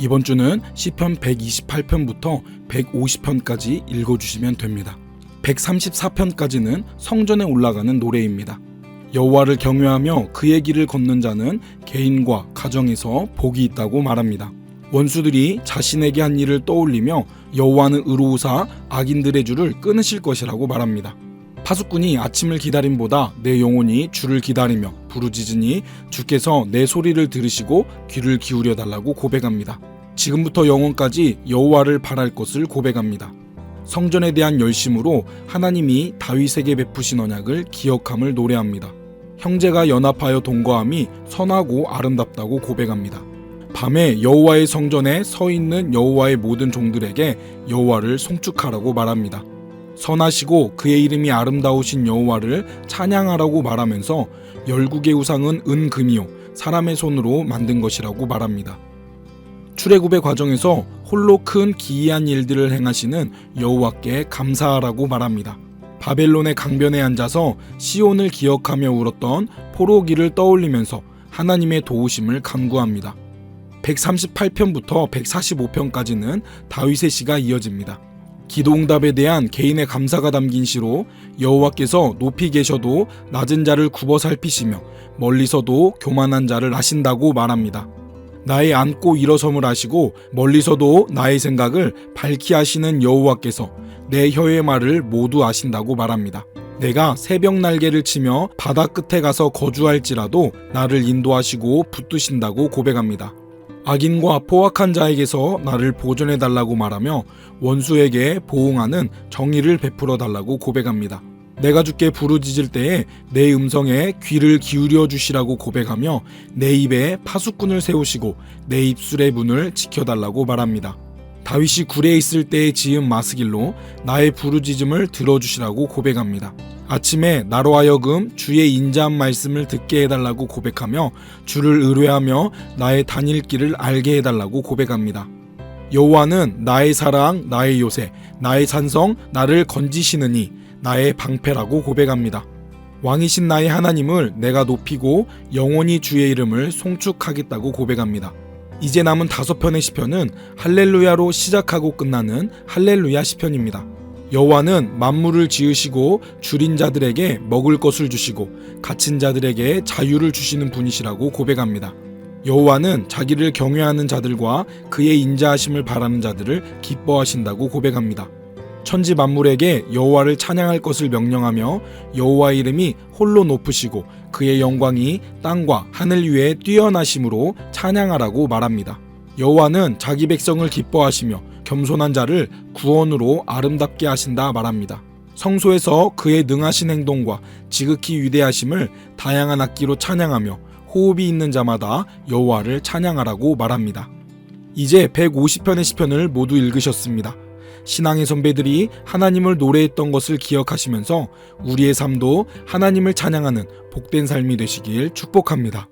이번 주는 시편 128편부터 150편까지 읽어주시면 됩니다. 134편까지는 성전에 올라가는 노래입니다. 여호와를 경외하며 그의 길을 걷는 자는 개인과 가정에서 복이 있다고 말합니다. 원수들이 자신에게 한 일을 떠올리며 여호와는 의로우사 악인들의 줄을 끊으실 것이라고 말합니다. 파수꾼이 아침을 기다림보다 내 영혼이 주를 기다리며 부르짖으니 주께서 내 소리를 들으시고 귀를 기울여 달라고 고백합니다. 지금부터 영원까지 여호와를 바랄 것을 고백합니다. 성전에 대한 열심으로 하나님이 다윗에게 베푸신 언약을 기억함을 노래합니다. 형제가 연합하여 동거함이 선하고 아름답다고 고백합니다. 밤에 여호와의 성전에 서 있는 여호와의 모든 종들에게 여호와를 송축하라고 말합니다. 선하시고 그의 이름이 아름다우신 여호와를 찬양하라고 말하면서 열국의 우상은 은금이요 사람의 손으로 만든 것이라고 말합니다. 출애굽의 과정에서 홀로 큰 기이한 일들을 행하시는 여호와께 감사하라고 말합니다. 바벨론의 강변에 앉아서 시온을 기억하며 울었던 포로기를 떠올리면서 하나님의 도우심을 간구합니다. 138편부터 145편까지는 다윗의 시가 이어집니다. 기도응답에 대한 개인의 감사가 담긴 시로 여호와께서 높이 계셔도 낮은 자를 굽어 살피시며 멀리서도 교만한 자를 아신다고 말합니다. 나의 앉고 일어섬을 아시고 멀리서도 나의 생각을 밝히 하시는 여호와께서 내 혀의 말을 모두 아신다고 말합니다. 내가 새벽 날개를 치며 바다 끝에 가서 거주할지라도 나를 인도하시고 붙드신다고 고백합니다. 악인과 포악한 자에게서 나를 보존해 달라고 말하며 원수에게 보응하는 정의를 베풀어 달라고 고백합니다. 내가 주께 부르짖을 때에 내 음성에 귀를 기울여 주시라고 고백하며 내 입에 파수꾼을 세우시고 내 입술의 문을 지켜달라고 말합니다. 다윗이 굴에 있을 때에 지은 마스길로 나의 부르짖음을 들어주시라고 고백합니다. 아침에 나로 하여금 주의 인자한 말씀을 듣게 해달라고 고백하며 주를 의뢰하며 나의 다닐 길을 알게 해달라고 고백합니다. 여호와는 나의 사랑, 나의 요새, 나의 산성, 나를 건지시느니 나의 방패라고 고백합니다. 왕이신 나의 하나님을 내가 높이고 영원히 주의 이름을 송축하겠다고 고백합니다. 이제 남은 다섯 편의 시편은 할렐루야로 시작하고 끝나는 할렐루야 시편입니다. 여호와는 만물을 지으시고 줄인 자들에게 먹을 것을 주시고 갇힌 자들에게 자유를 주시는 분이시라고 고백합니다. 여호와는 자기를 경외하는 자들과 그의 인자하심을 바라는 자들을 기뻐하신다고 고백합니다. 천지 만물에게 여호와를 찬양할 것을 명령하며 여호와의 이름이 홀로 높으시고 그의 영광이 땅과 하늘 위에 뛰어나심으로 찬양하라고 말합니다. 여호와는 자기 백성을 기뻐하시며 겸손한 자를 구원으로 아름답게 하신다 말합니다. 성소에서 그의 능하신 행동과 지극히 위대하심을 다양한 악기로 찬양하며 호흡이 있는 자마다 여호와를 찬양하라고 말합니다. 이제 150편의 시편을 모두 읽으셨습니다. 신앙의 선배들이 하나님을 노래했던 것을 기억하시면서 우리의 삶도 하나님을 찬양하는 복된 삶이 되시길 축복합니다.